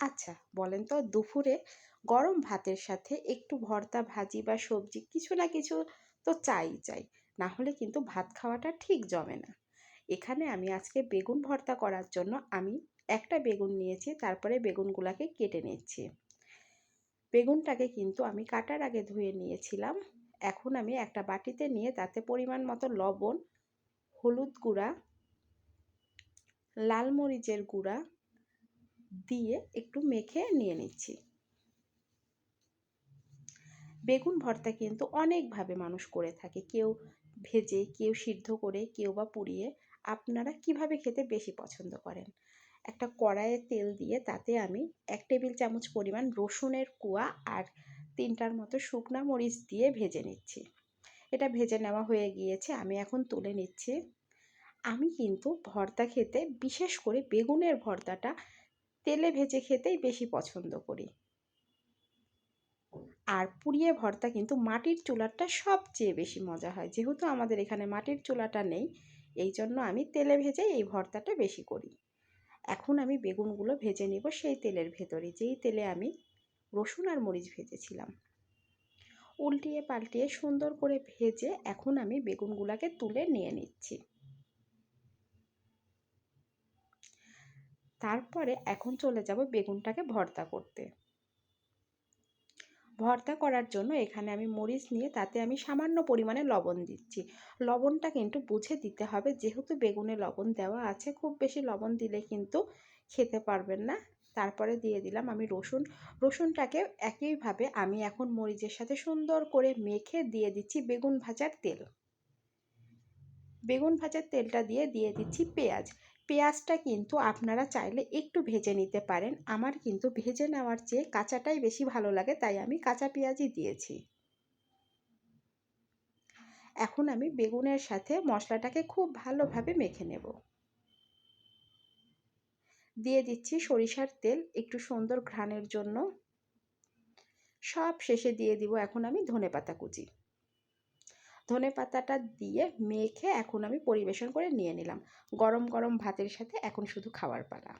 আচ্ছা বলেন তো দুপুরে গরম ভাতের সাথে একটু ভর্তা, ভাজি বা সবজি কিছু না কিছু তো চাই চাই। না হলে কিন্তু ভাত খাওয়াটা ঠিক জমে না। এখানে আমি আজকে বেগুন ভর্তা করার জন্য আমি একটা বেগুন নিয়েছি, তারপরে বেগুনগুলাকে কেটে নিচ্ছি। বেগুনটাকে কিন্তু আমি কাটার আগে ধুয়ে নিয়েছিলাম। এখন আমি একটা বাটিতে নিয়ে তাতে পরিমাণ মতো লবণ, হলুদ গুঁড়া, লাল মরিচের গুঁড়া দিয়ে একটু মেখে নিয়ে নিচ্ছি। বেগুন ভর্তা কিন্তু অনেকভাবে মানুষ করে থাকে। কেউ ভেজে, কেউ সিদ্ধ করে, কেউ বা পুড়িয়ে। আপনারা কীভাবে খেতে বেশি পছন্দ করেন? একটা কড়াইয়ে তেল দিয়ে তাতে আমি এক টেবিল চামচ পরিমাণ রসুনের কুয়া আর তিনটার মতো শুকনা মরিচ দিয়ে ভেজে নিচ্ছি। এটা ভেজে নেওয়া হয়ে গিয়েছে। আমি এখন তুলে নিচ্ছি। আমি কিন্তু ভর্তা খেতে বিশেষ করে বেগুনের ভর্তাটা তেলে ভেজে খেতেই বেশি পছন্দ করি। আর পুড়িয়ে ভর্তা কিন্তু মাটির চুলাটা সবচেয়ে বেশি মজা হয়। যেহেতু আমাদের এখানে মাটির চুলাটা নেই, এই জন্য আমি তেলে ভেজে এই ভর্তাটা বেশি করি। এখন আমি বেগুনগুলো ভেজে নিব সেই তেলের ভেতরে, যেই তেলে আমি রসুন আর মরিচ ভেজেছিলাম। উল্টিয়ে পাল্টিয়ে সুন্দর করে ভেজে এখন আমি বেগুনগুলোকে তুলে নিয়ে নিচ্ছি। তারপরে এখন চলে যাব বেগুনটাকে ভর্তা করতে। ভর্তা করার জন্য এখানে আমি মরিচ নিয়ে তাতে আমি সামান্য পরিমাণে লবণ দিচ্ছি। লবণটা কিন্তু বুঝে দিতে হবে, যেহেতু বেগুনে লবণ দেওয়া আছে, খুব বেশি লবণ দিলে কিন্তু খেতে পারবেন না। তারপরে দিয়ে দিলাম আমি রসুন। রসুনটাকে একইভাবে আমি এখন মরিচের সাথে সুন্দর করে মেখে দিয়ে দিচ্ছি বেগুন ভাজার তেল। বেগুন ভাজার তেলটা দিয়ে দিয়ে দিচ্ছি পেঁয়াজ। পেঁয়াজটা কিন্তু আপনারা চাইলে একটু ভেজে নিতে পারেন। আমার কিন্তু ভেজে নেওয়ার চেয়ে কাঁচাটাই বেশি ভালো লাগে, তাই আমি কাঁচা পেঁয়াজই দিয়েছি। এখন আমি বেগুনের সাথে মশলাটাকে খুব ভালোভাবে মেখে নেব। দিয়ে দিচ্ছি সরিষার তেল, একটু সুন্দর ঘ্রাণের জন্য। সব শেষে দিয়ে দিব এখন আমি ধনে পাতা কুচি। ধনে পাতাটা দিয়ে মেখে এখন আমি পরিবেশন করে নিয়ে নিলাম। গরম গরম ভাতের সাথে এখন শুধু খাওয়ার পালা।